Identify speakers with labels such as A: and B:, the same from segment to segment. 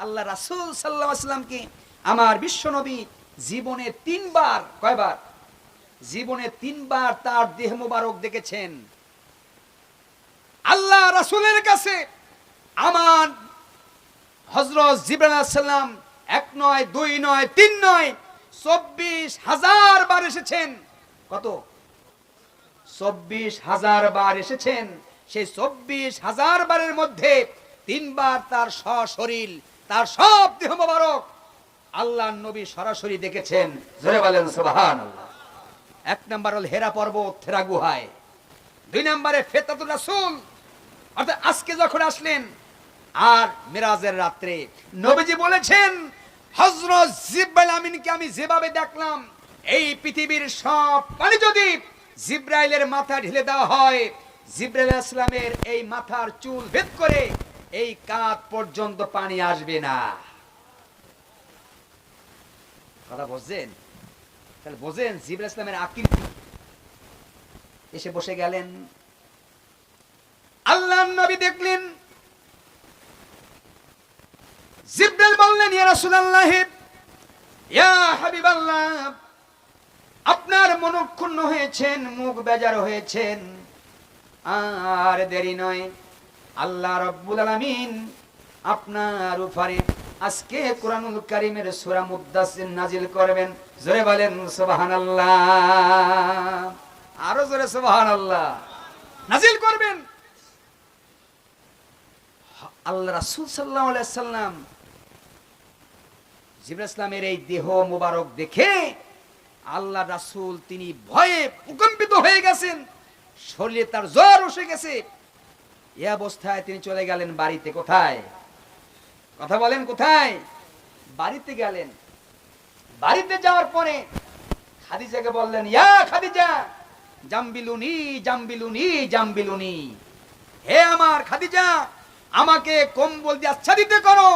A: আল্লাহ রাসূল সাল্লাল্লাহু আলাইহি সাল্লামকে আমার বিশ্বনবী জীবনে তিনবার, কয়বার? জীবনে তিনবার তার দেহ মোবারক দেখেছেন। আল্লাহ রাসূলের কাছে আমার হজরত আলাইহিস এক নয়, দুই নয়, তিন নয়, চব্বিশ হাজার বার এসেছেন। কত? চব্বিশ হাজার বার এসেছেন। সেই চব্বিশ হাজার বারের মধ্যে তিনবার তার সশরীর তার সব দেহ মোবারক আল্লাহ নবী সরাসরি দেখেছেন। এক নম্বর হল হেরা পর্বত থেরা গুহায়। দুই নম্বরে ফেতাতুল রাসূল। অর্থাৎ আজকে যখন আসলেন, আর মিরাজের রাত্রে নবীজি বলেছেন, হযরত জিব্রাইল আমিনকে আমি যেভাবে দেখলাম, এই পৃথিবীর সব পানি যদি জিব্রাইলের মাথা ঢেলে দেওয়া হয়, জিব্রাইল ইসলামের এই মাথার চুল ভেদ করে এই কাঁধ পর্যন্ত পানি আসবে না। কথা বুঝছেন? তাহলে বোঝেন জিব্রাইল ইসলামের আকৃতি এসে বসে গেলেন। আল্লাহ নবী দেখলেন। জিব্রাইল বললেন, ইয়া রাসূলুল্লাহ, ইয়া হাবিবাল্লাহ, আপনার মনক্ষুণ্ণ হয়েছেন, মুখ বেজার হয়েছেন। আর দেরি নয়। আল্লাহ রাব্বুল আলামিন আপনার উপরে আজকে কোরআনুল কারীমের সূরা মুদ্দাসির নাজিল করবেন। জোরে বলেন, সুবহানাল্লাহ। আরও জোরে সুবহানাল্লাহ। নাজিল করবেন। আল্লাহ রাসূল আলাইহি সাল্লাম জিবরাইল ইসলামের এই দেহ মোবারক দেখে আল্লাহ রাসূল তিনি ভয়ে প্রকম্পিত হয়ে গেছেন। শরীরে তার জ্বর উঠে গেছে। এই অবস্থায় তিনি চলে গেলেন বাড়িতে। কোথায়? কথা বলেন, কোথায়? বাড়িতে গেলেন। বাড়িতে যাওয়ার পরে খাদিজাকে বললেন, ইয়া খাদিজা, জাম্বিলুনি জাম্বিলুনি জাম্বিলুনি। হে আমার খাদিজা, আমাকে কম্বল দিয়ে আচ্ছাদিত করো।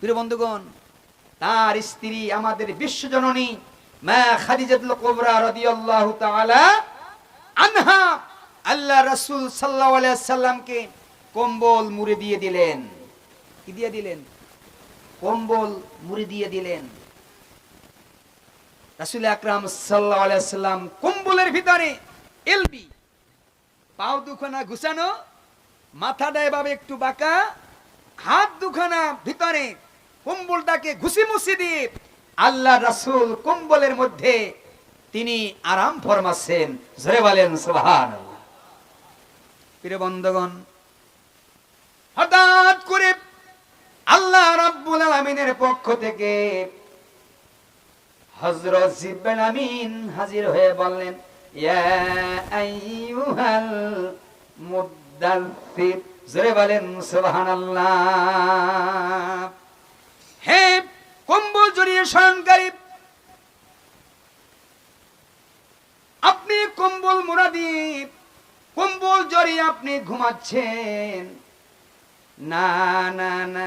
A: প্রিয় বন্ধুগণ, তার স্ত্রী আমাদের বিশ্বজননী মা খাদিজাতুল কুবরা রাদিয়াল্লাহু তাআলা আনহা আল্লাহ রাসূল সাল্লামকে কম্বল মুড়ে দিয়ে দিলেন। কি দিয়ে দিলেন? কম্বল মুড়ে দিয়ে দিলেন। রাসূল আকরাম সাল্লাম কম্বলের ভিতরে এলবি, পাও দুখানা ঘুষানো মাথাটা এভাবে একটু বাঁকা, হাত দুখানা ভিতরে কম্বলটাকে ঘুষি মুছি দিয়ে আল্লাহ রাসূল কম্বলের মধ্যে তিনি আরাম ফরমাচ্ছেন। জোরে বলেন, সুবহানাল্লাহ। প্রিয় বন্ধুগণ, হঠাৎ করে আল্লাহ রাব্বুল আলামিনের পক্ষ থেকে হযরত জিব্রাইল আমিন হাজির হয়ে বললেন, ইয়া আইয়ুহাল মুদাল্লির জোরে বলেন, সুবহানাল্লাহ। হে কম্বল জড়িয়ে শয়নকারী আপনি কম্বল মোড়া দিয়ে কম্বল জড়িয়ে আপনি ঘুমাচ্ছেন। না না না,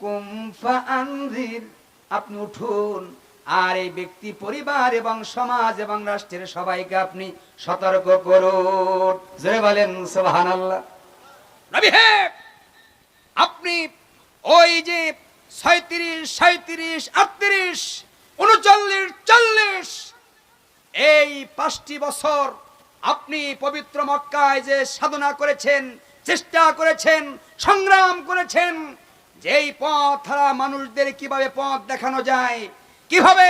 A: কুমফা আনজির, আপনি উঠুন। আর এই ব্যক্তি, পরিবার এবং সমাজ এবং রাষ্ট্রের সবাইকে আপনি সতর্ক করুন। জোরে বলেন হে, আপনি ওই যে ছয়ত্রিশ সাঁত্রিশ আটত্রিশ, উনচল্লিশ, চল্লিশ, এই পাঁচটি বছর আপনি পবিত্র মক্কায় যে সাধনা করেছেন, চেষ্টা করেছেন, সংগ্রাম করেছেন, যেই পথ হারা মানুষদের কীভাবে পথ দেখানো যায়, কীভাবে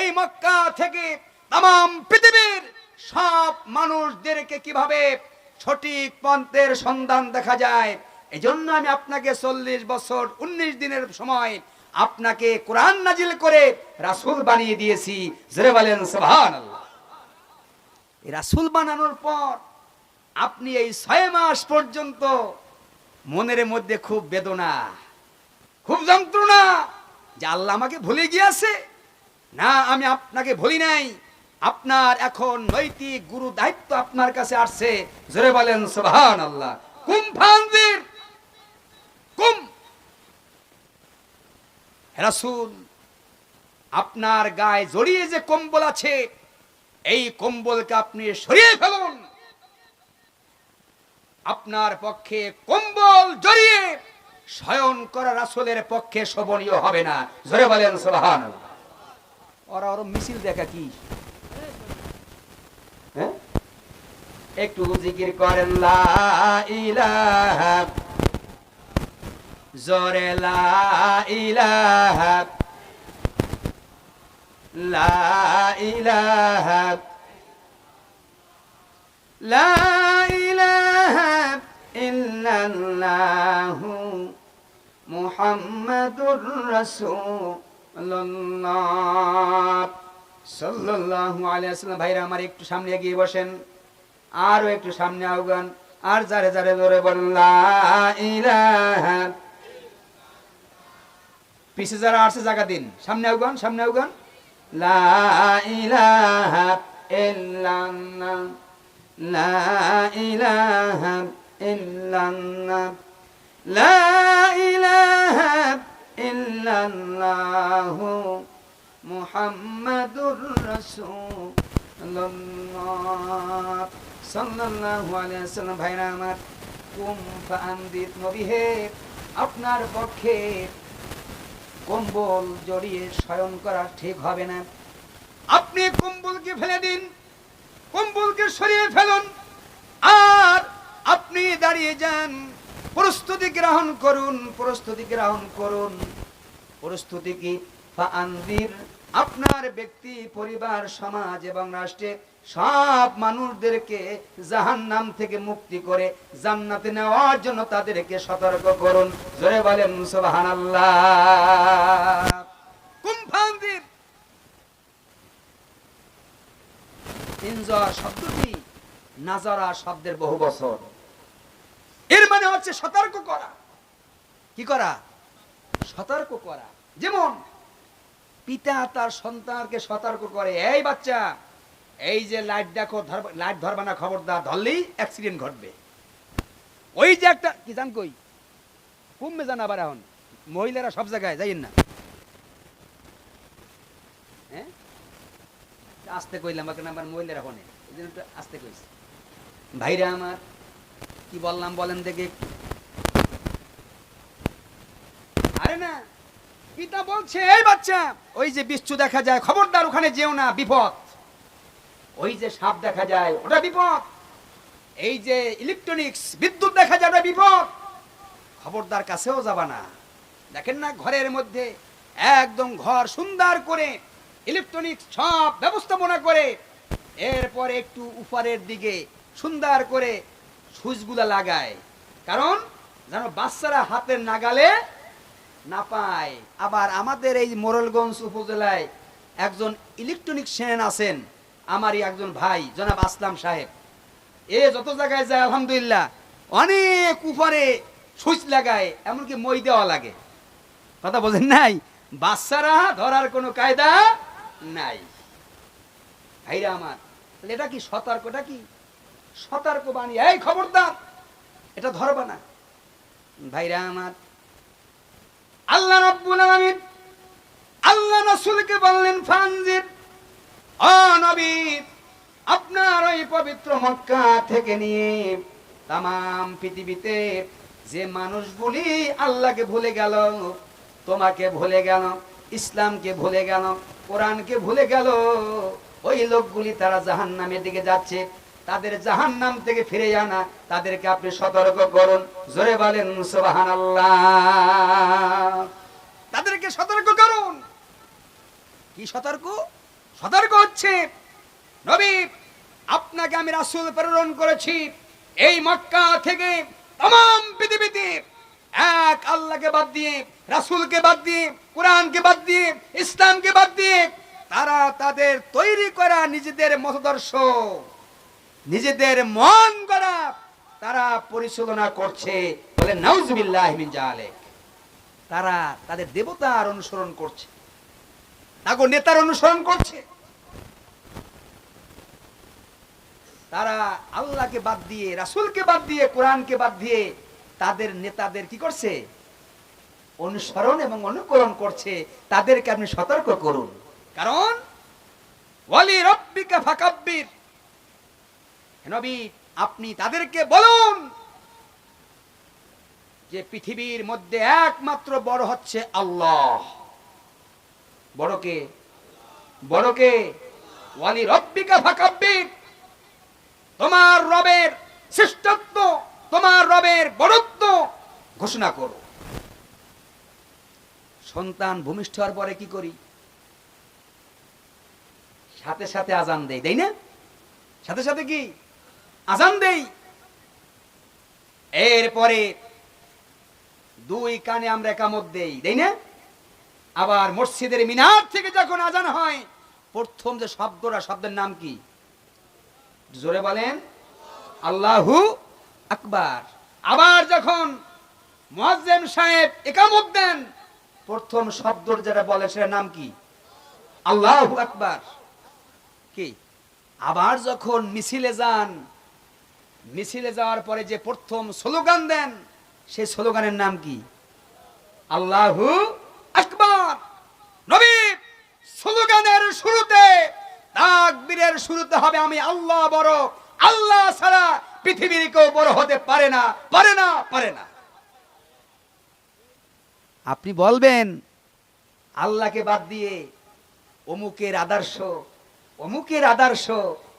A: এই মক্কা থেকে তাম পৃথিবীর সব মানুষদেরকে কীভাবে সঠিক পন্থের সন্ধান দেখা যায় এই জন্য আমি আপনাকে চল্লিশ বছর, উনিশ দিনের সময় আপনাকে কোরআন নাজিল করে রাসূল বানিয়ে দিয়েছি। জোরে বলেন এই রাসূল বানানোর পর আপনি এই ছয় মাস পর্যন্ত মনের মধ্যে খুব বেদনা, খুব যন্ত্রণা যে আল্লাহ আমাকে ভুলে গিয়েছে। না, আমি আপনাকে ভুলি নাই। আপনার এখন নৈতিক গুরু দায়িত্ব আপনার কাছে আসছে। জোরে বলেন সুবহান আল্লাহ কুম ফানজির, কুম। রাসূল, আপনার গায়ে জড়িয়ে যে কম্বল আছে এই কম্বলকে আপনি সরিয়ে ফেলুন। আপনার পক্ষে কম্বল জড়িয়ে শয়ন করা রাসূলের পক্ষে শোভনীয় হবে না। জোরে বলেন, সুবহানাল্লাহ। ওরা ওর মিছিল দেখা কি? হ্যাঁ? একটু জিকির করেন, লা ইলাহা। জোরে, লা লা ইলাহা লা ইলাহা ইল্লাল্লাহু মুহাম্মাদুর রাসূলুল্লাহ। সাল্লাল্লাহু আলাইহি ওয়াসাল্লাম। ভাইরা আমার একটু সামনে এগিয়ে বসেন। আরও একটু সামনে আওগান আর যারে যারে ধরে বললা ইলাহা পিছে যারা আসছে জায়গা দিন। সামনে আওগান সামনে আওগান লা ইলাহা ইল্লাল্লাহ, লা ইলাহা ইল্লাল্লাহ, লা ইলাহা ইল্লাল্লাহ, মুহাম্মাদুর রাসূলুল্লাহ। সাল্লাল্লাহু আলাইহি ওয়াসাল্লাম, ভাইরা আমার, কুম ফাআনদিত নবী হে আপনার পক্ষে কম্বল জড়িয়ে শয়ন করা ঠিক হবে না। আপনি কম্বলকে ফেলে দিন, কম্বলকে সরিয়ে ফেলুন, আর আপনি দাঁড়িয়ে যান, প্রস্তুতি গ্রহণ করুন, প্রস্তুতি গ্রহণ করুন। প্রস্তুতি কি? আপনার ব্যক্তি, পরিবার, সমাজ এবং রাষ্ট্রে সব মানুষদেরকে জাহান্নাম থেকে মুক্তি করে জান্নাতে নেওয়ার জন্য তাদেরকে সতর্ক করুন। জোরে বলেন, সুবহানাল্লাহ। শব্দটি নাজারা শব্দের বহু বছর। এর মানে হচ্ছে সতর্ক করা। কি করা? সতর্ক করা। যেমন পিতা তার সন্তানকে সতর্ক করে, এই বাচ্চা, এই যে লাইট দেখো লাইট ধরবা না খবরদার ধরলেই অ্যাক্সিডেন্ট ঘটবে। ওই যে একটা, কি জান কই? কমবে জান আবার এখন, মহিলারা সব জায়গায়, যাইয়েন না। হ্যাঁ? আসতে কইলাম এখন আমার মহিলারা হনে এই জন্য আসতে কইছি। ভাইরা আমার, কি বললাম বলেন দেখে। আরে না পিতা বলছে, এই বাচ্চা, ওই যে বিচ্ছু দেখা যায়, খবরদার, ওখানে যেও না, বিপদ। ওই যে সাপ দেখা যায়, ওটা বিপদ। এই যে ইলেকট্রনিক্স বিদ্যুৎ দেখা যায় বিপদ। খবরদার কাছেও যাবা না। দেখেন না, ঘরের মধ্যে একদম ঘর সুন্দর করে ইলেকট্রনিক্স সব ব্যবস্থাপনা করে। এরপর একটু উপরের দিকে সুন্দর করে সুইচগুলা লাগায়। কারণ, যেন বাচ্চারা হাতের নাগালে না পায়। আবার আমাদের এই মোরলগঞ্জ উপজেলায় একজন ইলেকট্রনিক সেন আছেন, আমারই একজন ভাই, জনাব আসলাম সাহেব। এ যত জায়গায় যায়, আলহামদুলিল্লাহ, অনেক উপরে সুইচ লাগায়, এমনকি মই দেওয়া লাগে। কথা বোঝেন নাই? বাচ্চারা ধরার কোনো কায়দা নাই। ভাইরা আমার এটা কি সতর্কটা কি? সতর্ক বাণী, এই খবরদার, এটা ধরবা না। ভাইরা আমার আল্লাহ রাব্বুল আলামিন আল্লাহ রাসূলকে বললেন, ফানজির, ও নবী, আপনার ওই পবিত্র মক্কা থেকে নিয়ে তাম পৃথিবীতে যে মানুষগুলি আল্লাহকে ভুলে গেল, তোমাকে ভুলে গেল, ইসলামকে ভুলে গেল, কোরআনকে ভুলে গেল, ওই লোকগুলি তারা জাহান্নামের দিকে যাচ্ছে। তাদের জাহান নাম থেকে ফিরে আনা, তাদেরকে আপনি সতর্ক করুন। জোরে বলেন সোহান তাদেরকে সতর্ক করুন। কি সতর্ক? সতর্ক হচ্ছে, নবী, আপনাকে আমি রাসুল প্রেরণ করেছি। এই মক্কা থেকে তমাম পৃথিবীতে এক আল্লাহকে বাদ দিয়ে, রাসুলকে বাদ দিয়ে, কোরআনকে বাদ দিয়ে, ইসলামকে বাদ দিয়ে তারা তাদের তৈরি করা নিজেদের মতদর্শ। নিজেদের মন গড়া তারা পরিচালনা করছে বলে নাউজুবিল্লাহ মিন জালেক। তারা তাদের দেবতার অনুসরণ করছে। নেতার অনুসরণ করছে। তারা আল্লাহকে বাদ দিয়ে, রাসূলকে বাদ দিয়ে, কোরআনকে বাদ দিয়ে তাদের নেতাদের কি করছে? অনুসরণ এবং অনুকরণ করছে। তাদেরকে আপনি সতর্ক করুন। কারণ, ওয়ালি রব্বিকা ফাকাব্বির। নবী, আপনি তাদেরকে বলুন যে পৃথিবীর মধ্যে একমাত্র বড় হচ্ছে আল্লাহ। বড়কে বড়কে ওয়ালি রব্বিকা ফাকাব্বির। তোমার রবের শ্রেষ্ঠত্ব, তোমার রবের বড়ত্ব ঘোষণা করো। সন্তান ভূমিষ্ঠ হওয়ার পরে কি করি? সাথে সাথে আজান দেয় তাই না? সাথে সাথে কি? আজান দেই। এরপরে দুই কানে আমরা একামত দেই তাই না? আবার মসজিদের মিনার থেকে যখন আজান হয়, প্রথম যে শব্দটা শব্দের নাম কি? জোরে বলেন, আল্লাহু আকবার। আবার যখন মুয়াজ্জিম সাহেব একামত দেন, প্রথম শব্দ যেটা বলে সেটার নাম কি? আল্লাহু আকবার। কি? আবার যখন মিছিলে যান মিছিলে যাওয়ার পরে যে প্রথম স্লোগান দেন সেই স্লোগানের নাম কি? আল্লাহু আকবার। নবী, স্লোগানের শুরুতে, তাকবীরের শুরুতে হবে আমি আল্লাহ বড়। আল্লাহ ছাড়া পৃথিবীর কেউ বড় হতে পারে না পারে না পারে না। আপনি বলবেন, আল্লাহকে বাদ দিয়ে অমুকের আদর্শ অমুকের আদর্শ,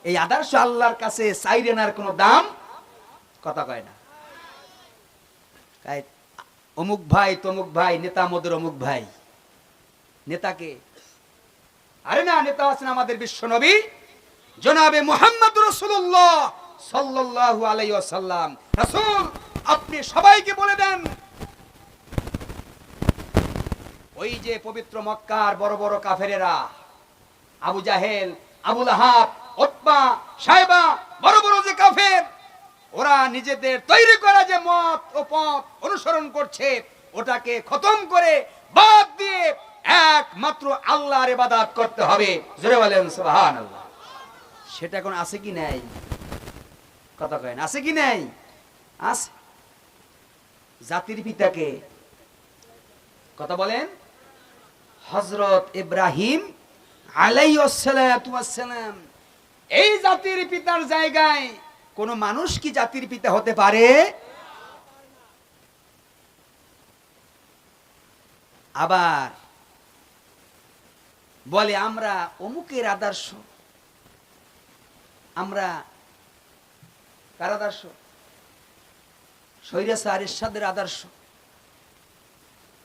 A: এই আদর্শ আল্লাহর কাছে সাইরেনার কোনো দাম? কথা কয় না। অমুক ভাই, তমুক ভাই, নেতা মোদের অমুক ভাই। নেতাকে, আরে না, নেতা আছেন আমাদের বিশ্ব নবী। জনাবে মোহাম্মদ রসুল্লাহ সাল্লাল্লাহু আলাইহি ওয়াসাল্লাম। রাসূল, আপনি সবাইকে বলে দেন। ওই যে পবিত্র মক্কার বড় বড় কাফেরেরা, আবু জাহেল, আবুল আহাব, ওতবা সাহেবা বড় বড় যে কাফের ওরা নিজেদের তৈরি করা যে মত ও পথ অনুসরণ করছে, ওটাকে খতম করে বাদ দিয়ে একমাত্র আল্লাহর ইবাদত করতে হবে। জোরে বলেন, সুবহানাল্লাহ। সেটা এখন আছে কি নাই? কথা কয়েন আছে কি নাই? আছে জাতির পিতাকে কথা বলেন। হজরত ইব্রাহিম আলাইসালাম এই জাতির পিতার জায়গায় কোন মানুষ কি জাতির পিতা হতে পারে? আবার বলে, আমরা অমুকের আদর্শ। আমরা কার আদর্শ? সৈরাসার ইরশাদের আদর্শ।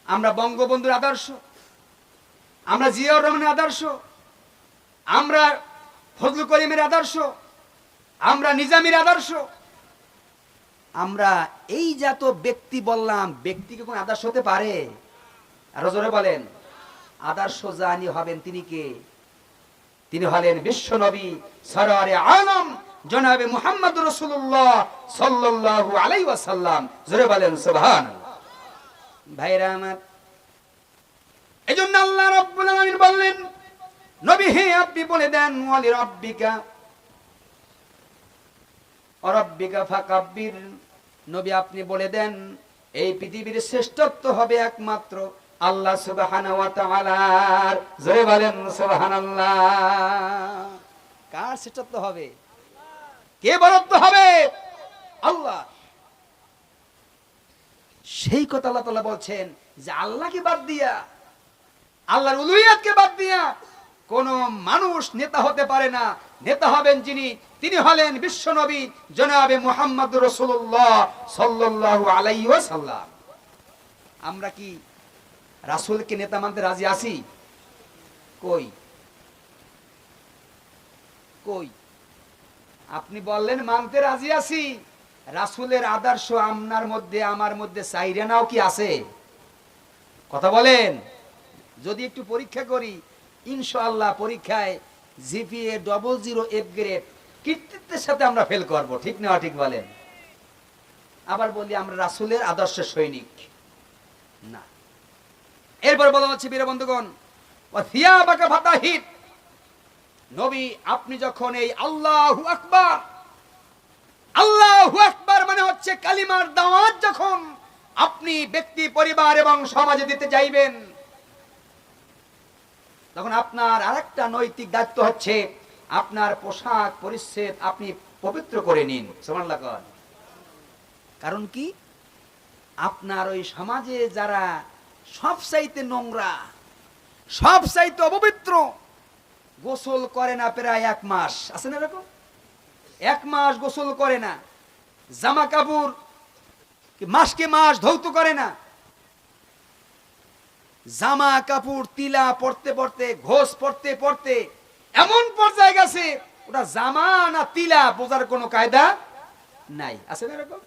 A: আমরা বঙ্গবন্ধুর আদর্শ। আমরা জিয়াউর রহমানের আদর্শ। আমরা ফজলুল করিমের আদর্শ। আমরা নিজামের আদর্শ। আমরা এই জাত ব্যক্তি বললাম, ব্যক্তিকে কোন আদর্শ হতে পারে? আরও জোরে বলেন। আদর্শ জানি হবেন তিনি কে? তিনি হলেন বিশ্ব নবী সরারে আলম, জনাবে মুহাম্মদ রসুল্লাহ সাল্লাল্লাহু আলাইহি ওয়াসাল্লাম। জোরে বলেন, সুবহানাল্লাহ। ভাইরা আমার জন্য আল্লাহ রব্বুল আলামিন বললেন, নবী হে আপনি বলে দেন, ওয়ালি রব্বিকা নবী আপনি বলে দেন, এই পৃথিবীর শ্রেষ্ঠত্ব হবে একমাত্র আল্লাহ সুবহানাল্লাহ। কার শ্রেষ্ঠত্ব হবে? কে বরত্ব হবে? আল্লাহ। সেই কথা আল্লাহ তাআলা বলছেন যে আল্লাহকে বাদ দিয়া, আল্লাহর উলুহিয়াতকে বাদ দিয়া কোন মানুষ নেতা হতে পারে না। নেতা হবেন যিনি, তিনি হলেন বিশ্ব নবী জনাবে মুহাম্মদ রসুল্লাহ সাল্লাল্লাহু আলাইহি ওয়াসাল্লাম। আমরা কি রাসূলকে নেতা মানতে রাজি আছি? কই? কই? আপনি বললেন মানতে রাজি আছি। রাসূলের আদর্শ আপনার মধ্যে, আমার মধ্যে সাইরেনাও কি আছে? কথা বলেন। যদি একটু পরীক্ষা করি, ইনশাআল্লাহ পরীক্ষায় GPA double zero F grade কৃতিত্বের সাথে আমরা ফেল করব, ঠিক না ঠিক বলেন? আবার বলি, আমরা রাসূলের আদর্শের সৈনিক। না। এরপর বলা হচ্ছে নবী, আপনি যখন এই আল্লাহু আকবার আল্লাহু আকবার মানে হচ্ছে কালিমার দাওয়াত যখন আপনি ব্যক্তি, পরিবার এবং সমাজে দিতে চাইবেন তখন আপনার আরেকটা নৈতিক দায়িত্ব হচ্ছে আপনার পোশাক পরিচ্ছেদ আপনি পবিত্র করে নিন। কর। কারণ কি? আপনার ওই সমাজে যারা সব চাইতে নোংরা সব চাইতে অপবিত্র, গোসল করে না প্রায় এক মাস। আছে না এরকম? এক মাস গোসল করে না জামা কাপড় মাসকে মাস ধৌত করে না জামা কাপড়, তিলা পড়তে পড়তে ঘোষ পড়তে পড়তে এমন পর্যায়ে গেছে, ওটা জামা না তিলা বোঝার কোনো কায়দা নাই। আছে না এরকম?